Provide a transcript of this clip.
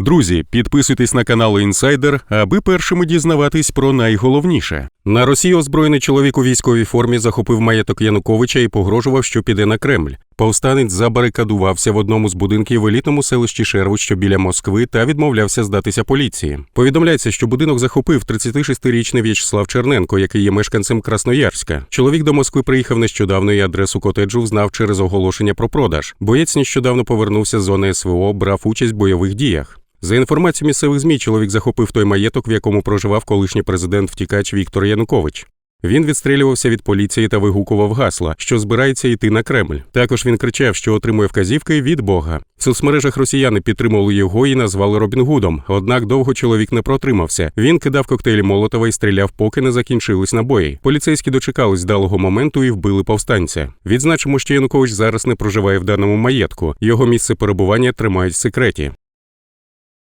Друзі, підписуйтесь на канал Інсайдер, аби першими дізнаватись про найголовніше. На Росії озброєний чоловік у військовій формі захопив маєток Януковича і погрожував, що піде на Кремль. Повстанець забарикадувався в одному з будинків в елітному селищі Шервуд, що біля Москви, та відмовлявся здатися поліції. Повідомляється, що будинок захопив 36-річний В'ячеслав Черненко, який є мешканцем Красноярська. Чоловік до Москви приїхав нещодавно і адресу котеджу знав через оголошення про продаж. Боєць нещодавно повернувся з зони СВО, брав участь в бойових діях. За інформацією місцевих змі, чоловік захопив той маєток, в якому проживав колишній президент втікач Віктор Янукович. Він відстрілювався від поліції та вигукував гасла, що збирається йти на Кремль. Також він кричав, що отримує вказівки від Бога. В соцмережах росіяни підтримували його і назвали Робін Гудом. Однак довго чоловік не протримався. Він кидав коктейлі Молотова і стріляв, поки не закінчились набої. Поліцейські дочекались далого моменту і вбили повстанця. Відзначимо, що Янукович зараз не проживає в даному маєтку. Його місце перебування тримають в секреті.